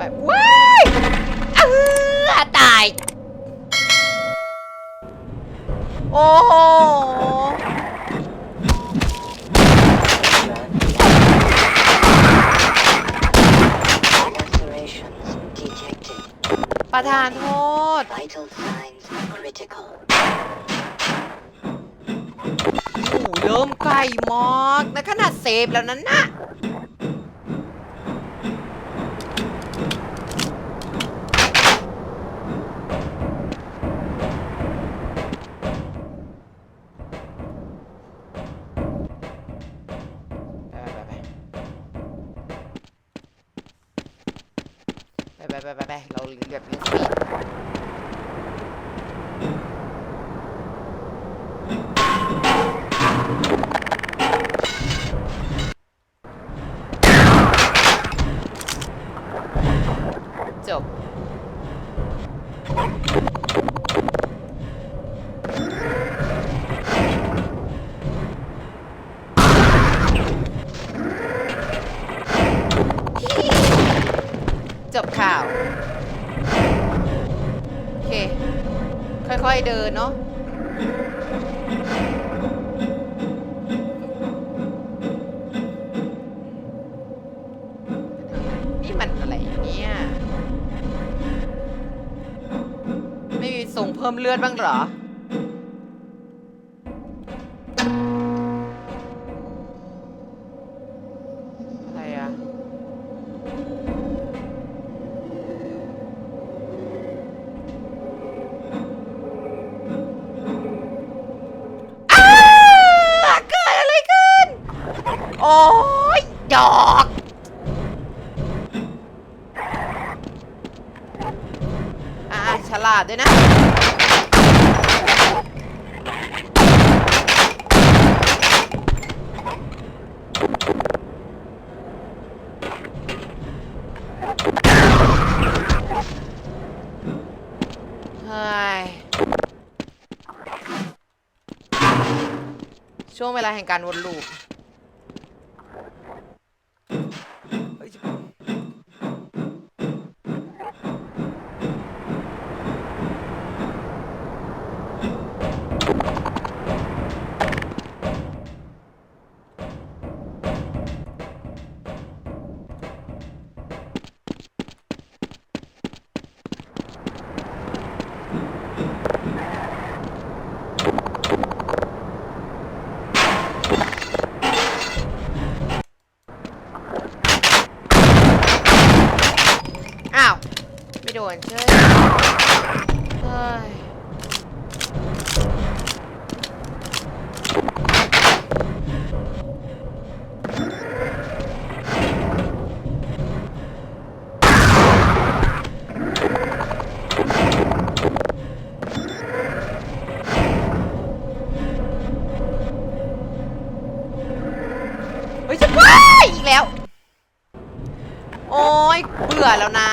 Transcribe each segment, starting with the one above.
ไปว้ายเออตาย โอ้โห Lacerations detected. ประธานโทษ Vital signs critical. โอ้โหเริ่มไกลมากนะขนาดเซฟแล้วนั้นน่ะ ไปไปไปไปไปไปเราเรียบเรียง ค่อยๆเดินเนาะนี่มันอะไรเนี่ย ไม่มีส่งเพิ่มเลือดบ้างเหรอ ฉลาดด้วยนะ เฮ้ย ช่วงเวลาแห่งการวนลูป ไม่โดนเช่ยเฮ้ยเฮ้ยจะว้ายอีกแล้ว โอ้ยเบื่อแล้วนะ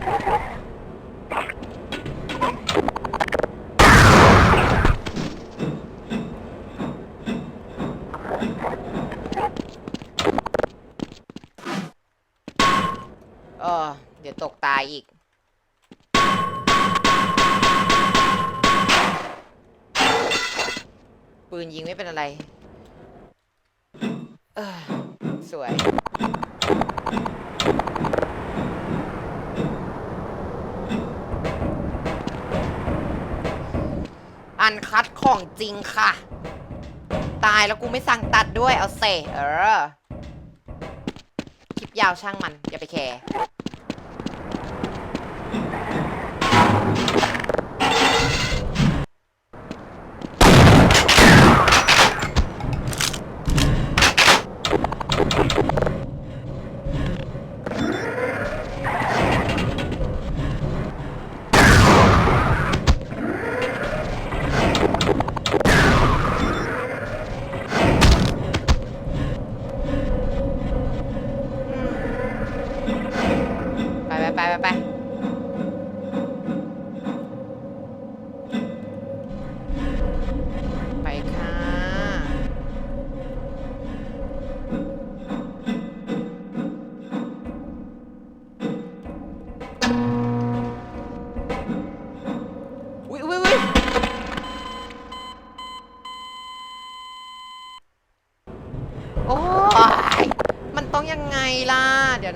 เออ เดี๋ยวตกตายอีก ปืนยิงไม่เป็นอะไร เออ สวย อันคัด ของจริงค่ะ ตายแล้วกูไม่สั่งตัดด้วยเอาเซเออคลิปยาวช่างมัน อย่าไปแคร์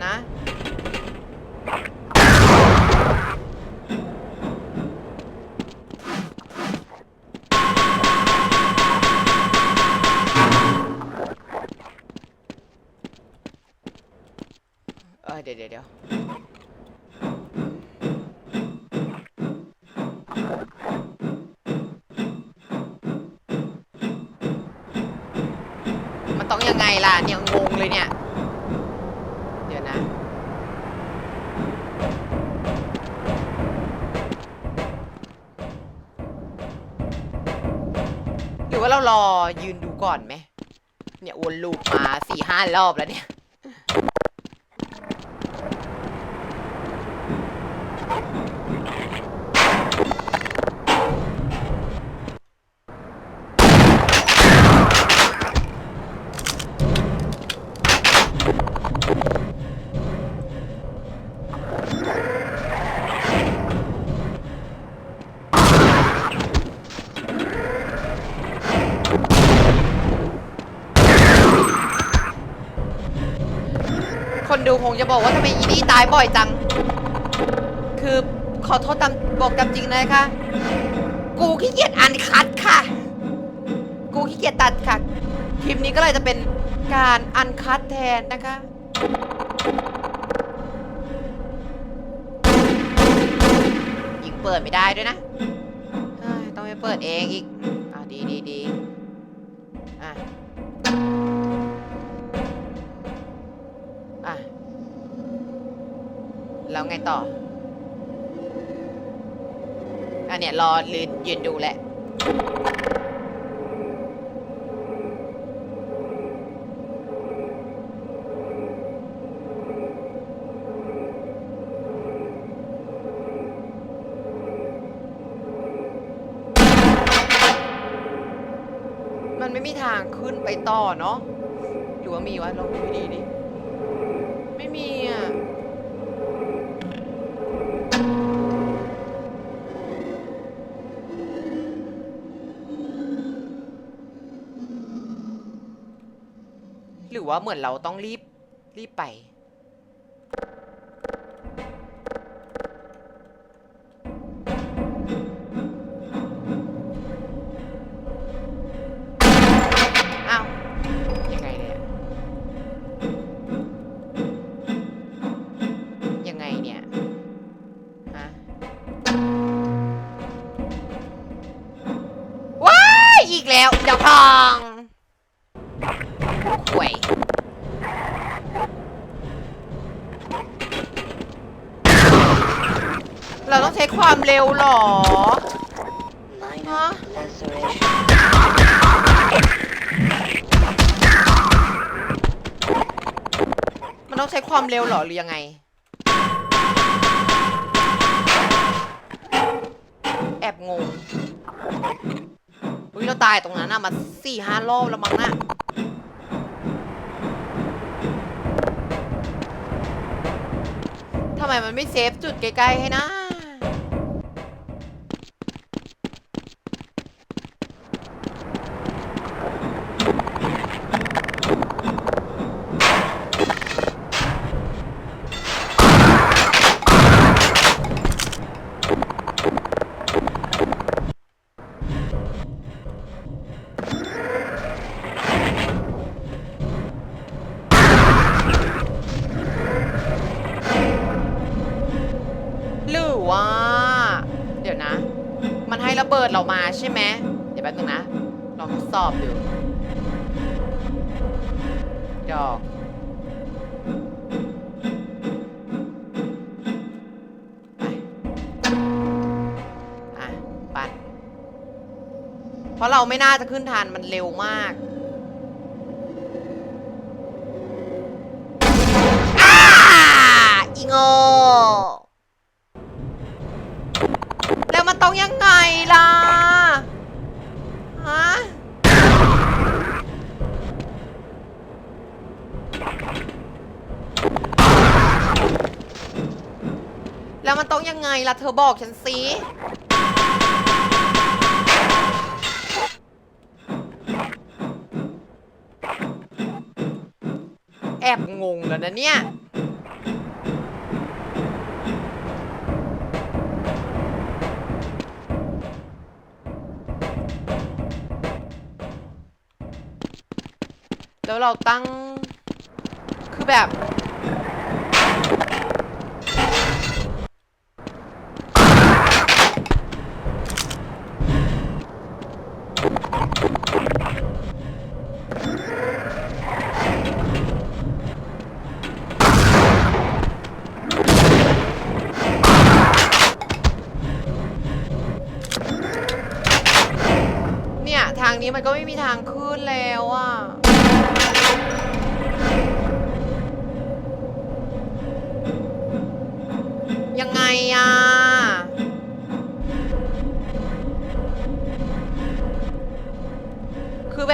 นะ เออเดี๋ยวเดี๋ยวเดี๋ยวมันต้องยังไงล่ะเนี่ยงงเลยเนี่ย รอว่าเรารอยืนดูก่อนไหมเนี่ยวนลูปมาสี่ห้ารอบแล้วเนี่ย ดูคงจะบอกว่าทำไมอีนี่ตายบ่อยจัง คือขอโทษตามบอกตามจริงนะคะ กูขี้เกียจอ่านคัดค่ะ กูขี้เกียจตัดค่ะ คลิปนี้ก็เลยจะเป็นการอันคัดแทนนะคะยิงเปิดไม่ได้ด้วยนะต้องไปเปิดเองอีก อะดีดีดีอะ แล้วไงต่อ อันเนี้ยรอลืนยืนดูแหละ มันไม่มีทางขึ้นไปต่อเนาะหรือว่ามีวะลองดูดีดิ รือว่าเหมือนเราต้องรีบรีบไป วามเร็วเหรอ Minor Huh? laceration. มันต้องใช้ความเร็วเหรอหรือยังไง แอบงงอุ้ยเราตายตรงนั้นอะมาสี่ห้ารอบแล้วมั้งน่ะทำไมมันไม่เซฟจุดใกล้ๆให้นะ ระเบิดเรามาใช่ไหมเดี๋ยวแป๊บนึงนะลองทดสอบดูดอกไปเพราะเราไม่น่าจะขึ้นทันมันเร็วมากอ้าอีโง่ ต้องยังไงล่ะ ฮะ แล้วมันต้องยังไงล่ะ เธอบอกฉันสิแอบงงแล้วนะเนี่ย แล้วเราตั้ง คือแบบ เนี่ย ทางนี้มันก็ไม่มีทางขึ้นแล้วอะ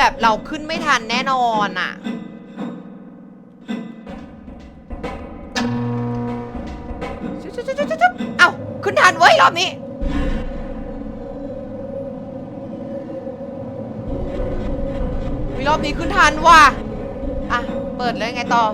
แบบเราขึ้นไม่ทันแน่นอนอะ เอ้า ขึ้นทันเว้ยรอบนี้ รอบนี้ขึ้นทันว่ะ อะ เปิดเลยไงต่อ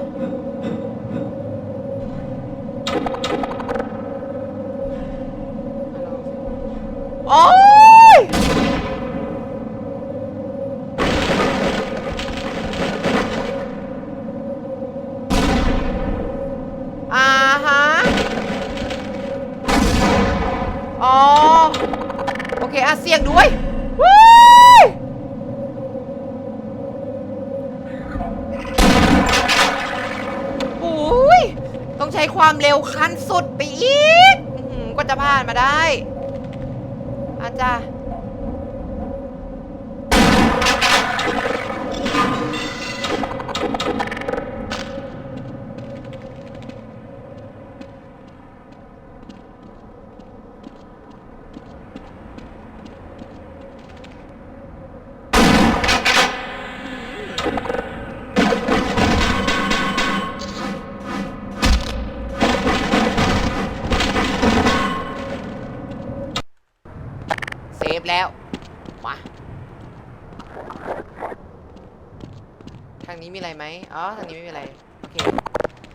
อ๋อทางนี้ไม่มีอะไร โอเค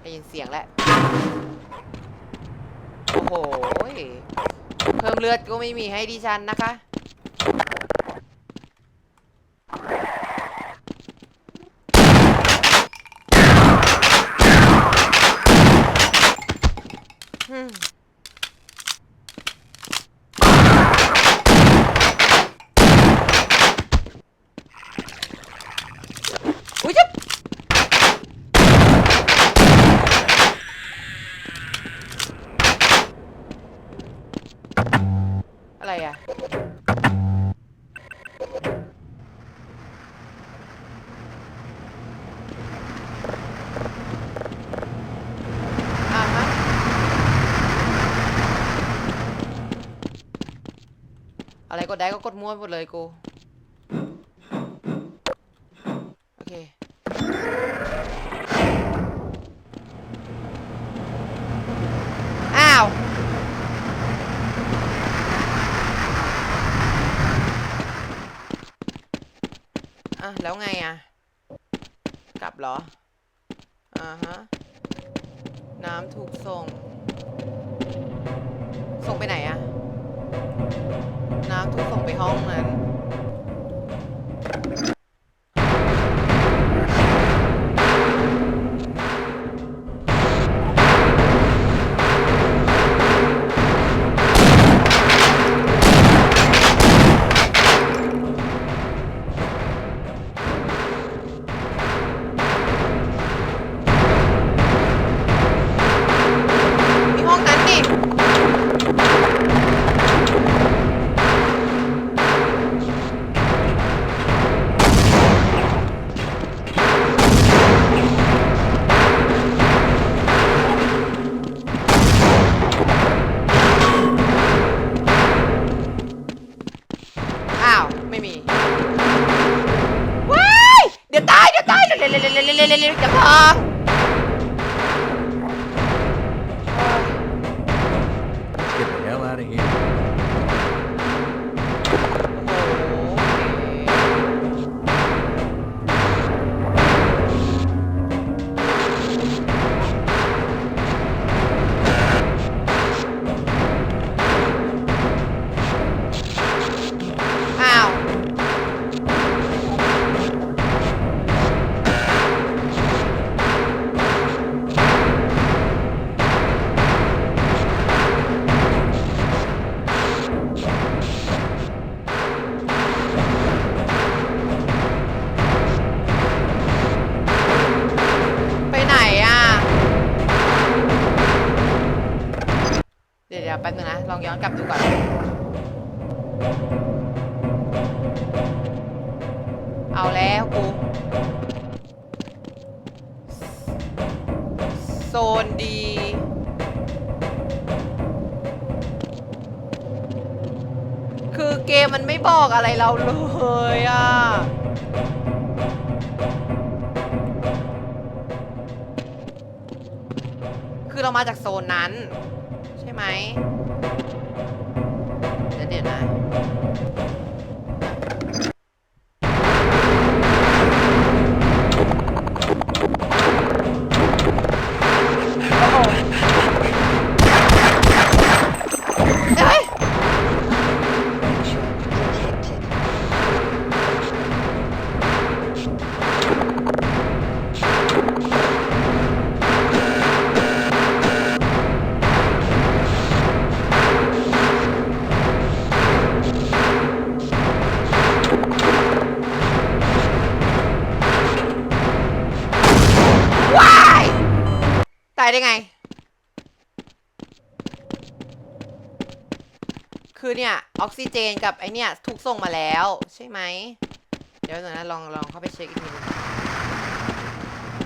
ได้ยินเสียงแล้ว โอ้โห เพิ่มเลือดก็ไม่มีให้ดิฉันนะคะ อืม อุ้ยจะอะไรอะ อ่าฮะ อะ ไรกดได้ก็กดมั่วหมดเลยกู โอเค อ้าว อะ แล้วไงอะ กลับเหรอ อ่าฮะ น้ำถูกส่ง ส่งไปไหนอะ น้ำถูกส่งไปห้องนั้น เอาแล้วกู โซนดี คือเกมมันไม่บอกอะไรเราเลยอะคือเรามาจากโซนนั้น ใช่ไหมเดี๋ยวเดี๋ยวนะ ซิเจนกับไอเนี่ยถูกส่งมาแล้ว ใช่ไหม เดี๋ยวหน่อยนะลองลองเข้าไปเช็คอีกที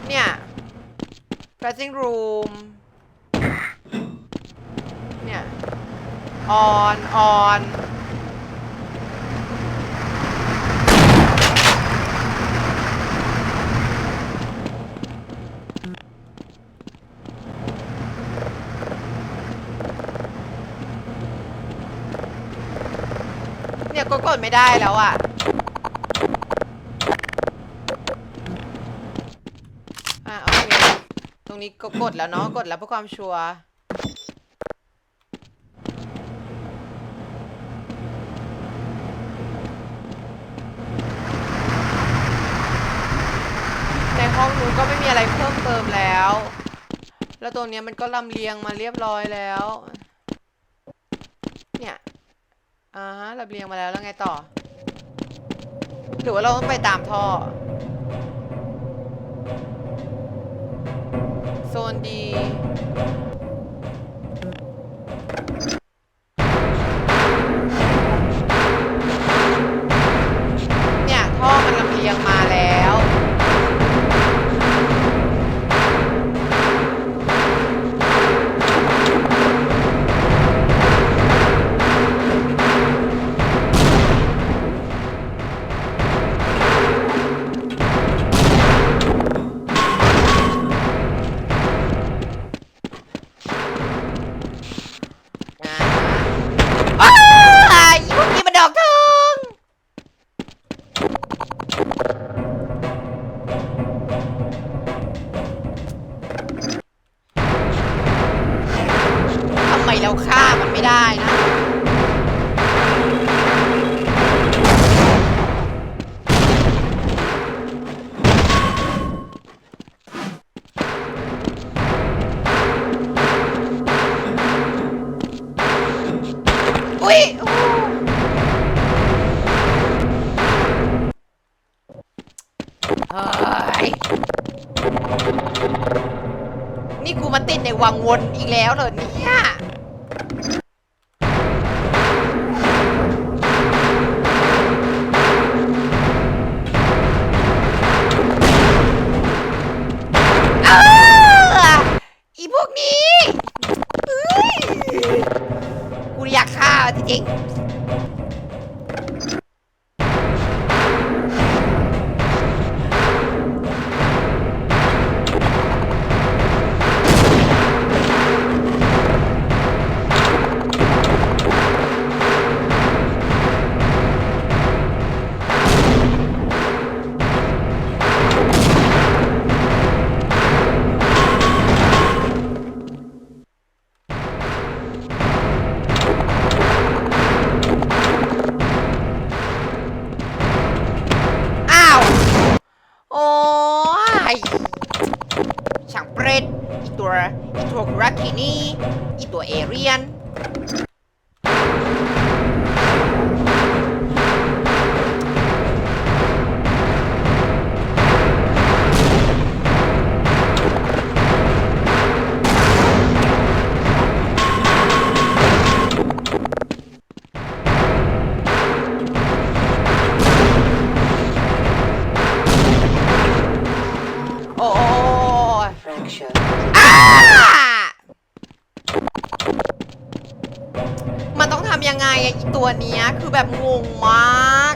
เนี่ย dressing room เนี่ย on on เนี่ย กดไม่ได้แล้วอะ อะโอเค ตรงนี้ก็กดแล้วเนาะ กดแล้วเพื่อความชัวร์ ในห้องนู้นก็ไม่มีอะไรเพิ่มเติมแล้ว แล้วตรงนี้มันก็ลำเลียงมาเรียบร้อยแล้ว อ่าฮะเราเรียงมาแล้วแล้วไงต่อ หรือว่าเราต้องไปตามท่อ โซนดี กูมาติดในวังวนอีกแล้วเหรอเนี่ยัวเอเรียน โอ้ oh. Fracture. อะอีตัวเนี้ยคือแบบงงมาก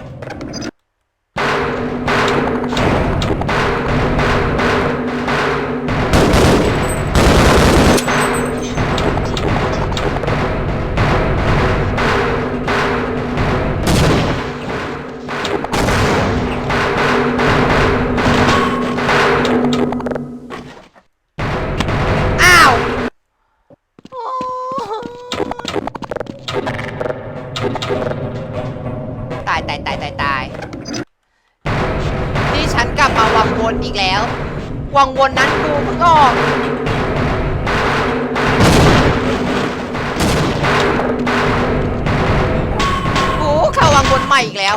วนอีกแล้ว วังวนนั้นกูเพิ่งออกกูเข้าวังวนใหม่อีกแล้ว